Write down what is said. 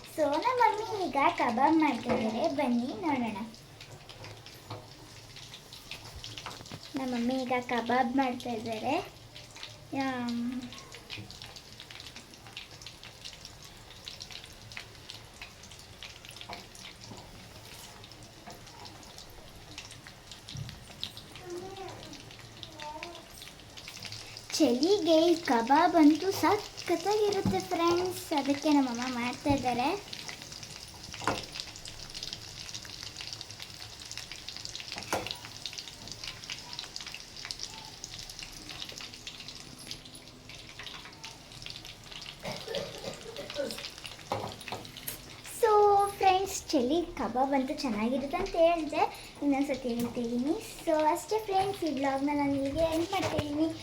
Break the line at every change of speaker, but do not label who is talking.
ಇಷ್ಟ ಸೊ ನಮ್ಮ ಮಮ್ಮಿ ಈಗ ಕಬಾಬ್ ಮಾಡ್ತಾ ಇದ್ದಾರೆ ಬನ್ನಿ ನೋಡೋಣ. ನಮ್ಮ ಮಮ್ಮಿ ಈಗ ಕಬಾಬ್ ಮಾಡ್ತಾ ಇದ್ದಾರೆ ಚಳಿಗೆ ಈ ಕಬಾಬ್ ಅಂತೂ ಸಖತ್ತಾಗಿರುತ್ತೆ ಫ್ರೆಂಡ್ಸ್ ಅದಕ್ಕೆ ನಮ್ಮಮ್ಮ ಮಾಡ್ತಾ ಇದ್ದಾರೆ. ಸೊ ಫ್ರೆಂಡ್ಸ್ ಚಳಿ ಕಬಾಬ್ ಅಂತೂ ಚೆನ್ನಾಗಿರುತ್ತೆ ಅಂತ ಹೇಳಿದೆ. ಇನ್ನೊಂದ್ಸತಿ ಹೇಳ್ತಿದ್ದೀನಿ ಸೊ ಅಷ್ಟೇ ಫ್ರೆಂಡ್ಸ್ ಈ ಬ್ಲಾಗ್ನ ನಾನು ನಿಮಗೆ ಎಂಡ್ ಮಾಡ್ತಿದ್ದೀನಿ ಬಾಯ್